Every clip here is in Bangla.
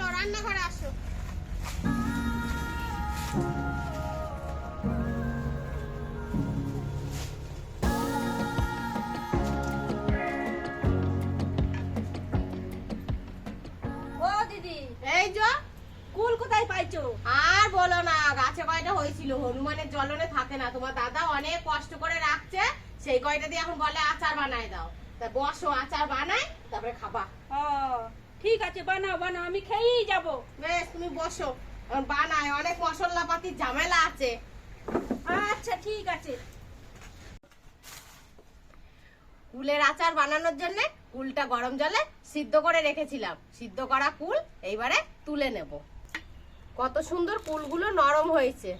রান্নাঘরে আসো। ও দিদি এই যে। কুল কোথায় পাইছো? আর বলো না গাছে কয়টা হয়েছিল? হনুমানের জ্বলনে থাকে না। তোমার দাদা অনেক কষ্ট করে রাখছে। সেই কয়টা দিয়ে এখন বলে আচার বানাই দাও। তা বসো আচার বানাই তারপরে খাবা। ও ঠিক আছে বানাও বানাও আমি খেয়েই যাব। বেশ তুমি বসো। বানাই অনেক মশলা পাতির ঝামেলা আছে। আচ্ছা ঠিক আছে। কুলের আচার বানানোর জন্য কুলটা গরম জলে সিদ্ধ করে রেখেছিলাম। সিদ্ধ করা কুল এইবারে তুলে নেব। কত সুন্দর কুলগুলো নরম হয়েছে।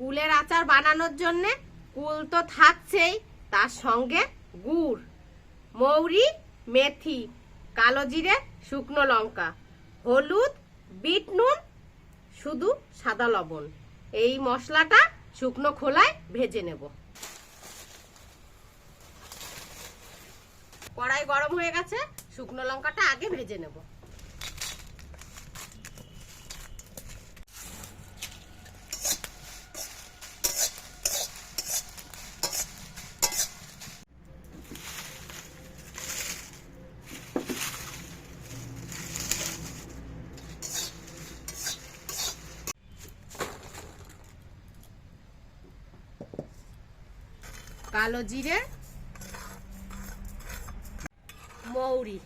কুলের আচার বানানোর জন্য কুল তো থাকছেই, তার সঙ্গে গুড়, মৌরি, মেথি, কালো জিরে, শুকনো লঙ্কা, হলুদ, বিট নুন, শুধু সাদা লবণ। এই মশলাটা শুকনো খোলায় ভেজে নেব। কড়াই গরম হয়ে গেছে, শুকনো লঙ্কাটা আগে ভেজে নেব। কালো জিরে, মৌরি।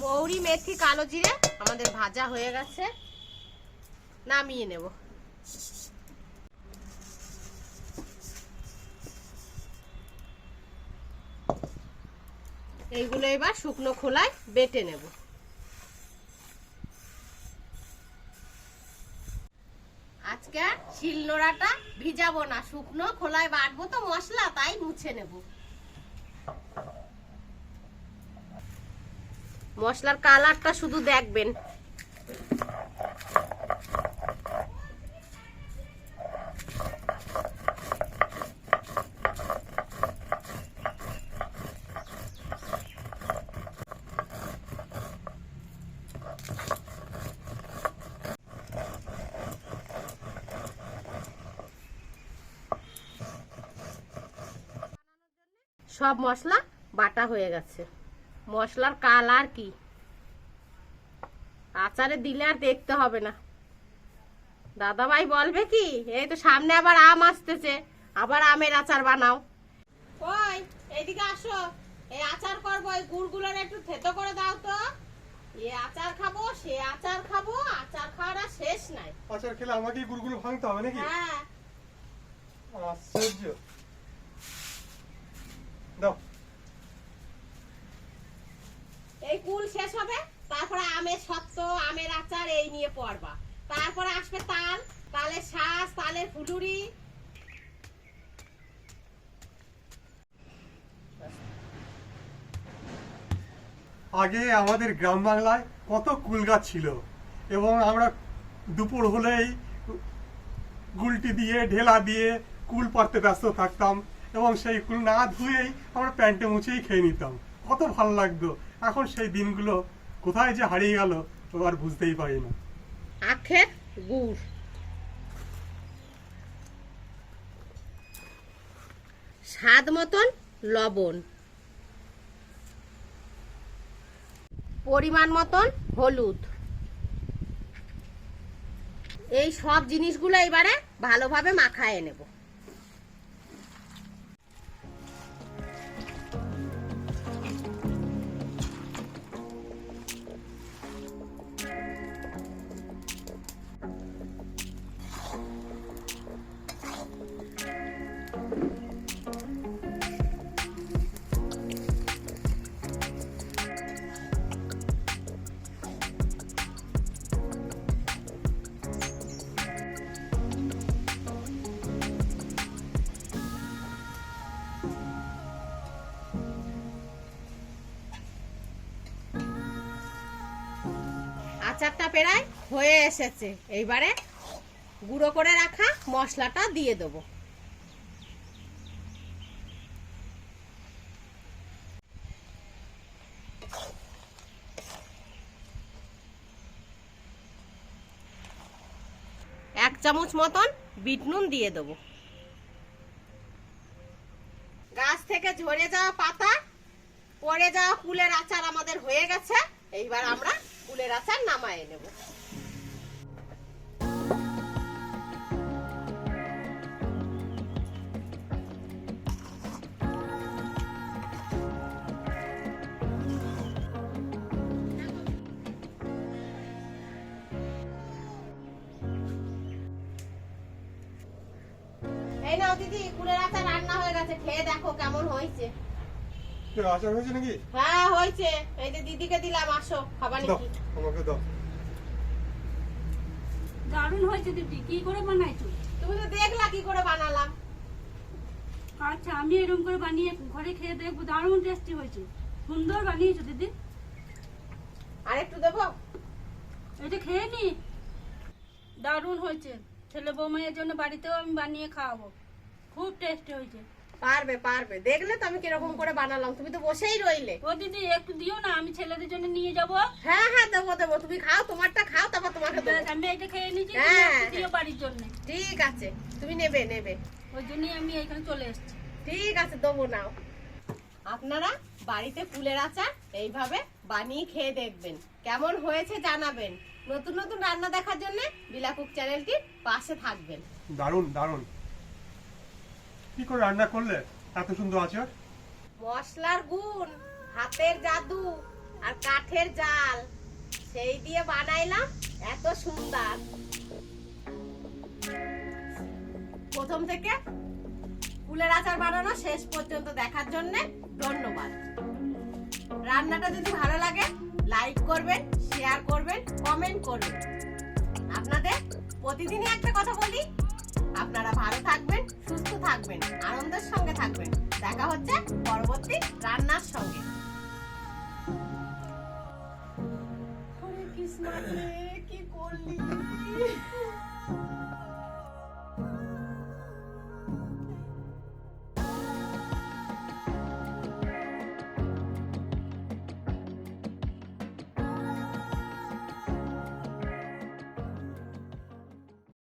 মৌরি, মেথি, কালো জিরে আমাদের ভাজা হয়ে গেছে। নামিয়ে নেব। এইগুলো এবার শুকনো খোলায় বেটে নেব। আজকে শিলনোড়াটা ভিজাবো না, শুকনো খোলায় বাটবো তো মশলা, তাই মুছে নেব। মশলার কালারটা শুধু দেখবেন। সব মশলা বাটা হয়ে গেছে। মশলার কালার কি? আচারে দিলে আর দেখতে হবে না। দাদাভাই বলবে কি এই তো সামনে আবার আম আসতেছে আবার আমের আচার বানাও। ওই এইদিকে আসো। এই আচার করব এই গুড়গুলোর একটু থেতো করে দাও তো। এ আচার খাব সে আচার খাব আচার খাওয়ার আর শেষ নাই। আচার খেলে আমাকে গুড়গুলো ভাঙতে হবে নাকি? হ্যাঁ। আশ্চর্য। দাও। এই কুল শেষ হবে তারপরে আমের আমের আচার এই নিয়ে পড়বা। তারপরে আসবে তাল তালের শ্বাস তালের ফুলুরি। আগে আমাদের গ্রাম বাংলায় কত কুল গাছ ছিল এবং আমরা দুপুর হলেই গুলটি দিয়ে ঢেলা দিয়ে কুল পারতে ব্যস্ত থাকতাম। এবং সেই কুল না ধুয়েই আমরা প্যান্টে মুছেই খেয়ে নিতাম। কত ভালো লাগতো। এখন সেই দিনগুলো কোথায় যে হারিয়ে গেল, তো আর বুঝতেই পারি না। আখের গুড়। স্বাদ মতন লবণ। পরিমাণ মতন হলুদ। এই সব জিনিসগুলো এবারে ভালোভাবে মাখায় নেব। আচারটা প্রায় হয়ে এসেছে। এইবারে গুঁড়ো করে রাখা মশলাটা দিয়ে দেবো। এক চামচ মতন বিট নুন দিয়ে দেবো। গাছ থেকে ঝরে যাওয়া পাতা, পড়ে যাওয়া ফুলের আচার আমাদের হয়ে গেছে। এইবার আমরা কুলের আচার নামায় নেব। এই দিদি কুলের আচার রান্না হয়ে গেছে, খেয়ে দেখো কেমন হয়েছে। আচার হয়েছে নাকি? হ্যাঁ হয়েছে। এই যে দিদিকে দিলাম আসো খাবার নাকি? আমাকে দাও। দারুণ হয়েছে দিদি কি করে বানাইছো? তুমি তো দেখলা কি করে বানালাম। আচ্ছা আমি এরকম করে বানিয়ে ঘরে খেয়ে দেখব দারুণ টেস্টি হয়েছে। সুন্দর বানিয়েছো দিদি। আর একটু দেবো? এটা খেয়ে নি। দারুণ হয়েছে। ছেলে বৌমাইয়ের জন্য বাড়িতেও আমি বানিয়ে খাওয়াবো। খুব টেস্টি হয়েছে। পারবে পারবে। দেখলে তো আমি কীরকম করে বানালাম তুমি তো বসেই রইলে। ও দিদি একটু দিও না আমি ছেলেদের জন্য নিয়ে যাব। হ্যাঁ হ্যাঁ দেবো দেবো। তুমি খাও তোমারটা খাও তারপর তোমাকে দেবো। আমি এটা খেয়ে নিচ্ছি হ্যাঁ। দিও বাড়ির জন্য। ঠিক আছে তুমি নেবে নেবে। ওই জন্যই আমি এখানে চলে এসেছি। ঠিক আছে দেবো নাও। আপনারা বাড়িতে ফুলের আচার এইভাবে বানিয়ে খেয়ে দেখবেন। কেমন হয়েছে জানাবেন। নতুন নতুন রান্না দেখার জন্য বিলাকুক চ্যানেলটির পাশে থাকবেন। দারুণ দারুণ। কি করে রান্না করলে? এত সুন্দর আচার? মশলার গুণ, হাতের জাদু আর কাঠের জাল। সেই দিয়ে বানাইলাম, এত সুন্দর। প্রথম থেকে ফুলের আচার বানানো শেষ পর্যন্ত দেখার জন্য ধন্যবাদ। রান্নাটা যদি ভালো লাগে, লাইক করবেন, শেয়ার করবেন, কমেন্ট করবেন। আপনাদের প্রতিদিনই একটা কথা বলি আপনারা ভালো থাকবেন, সুস্থ থাকবেন, আনন্দের সঙ্গে থাকবেন। দেখা হচ্ছে পরবর্তী রান্নার সঙ্গে। কি করলি?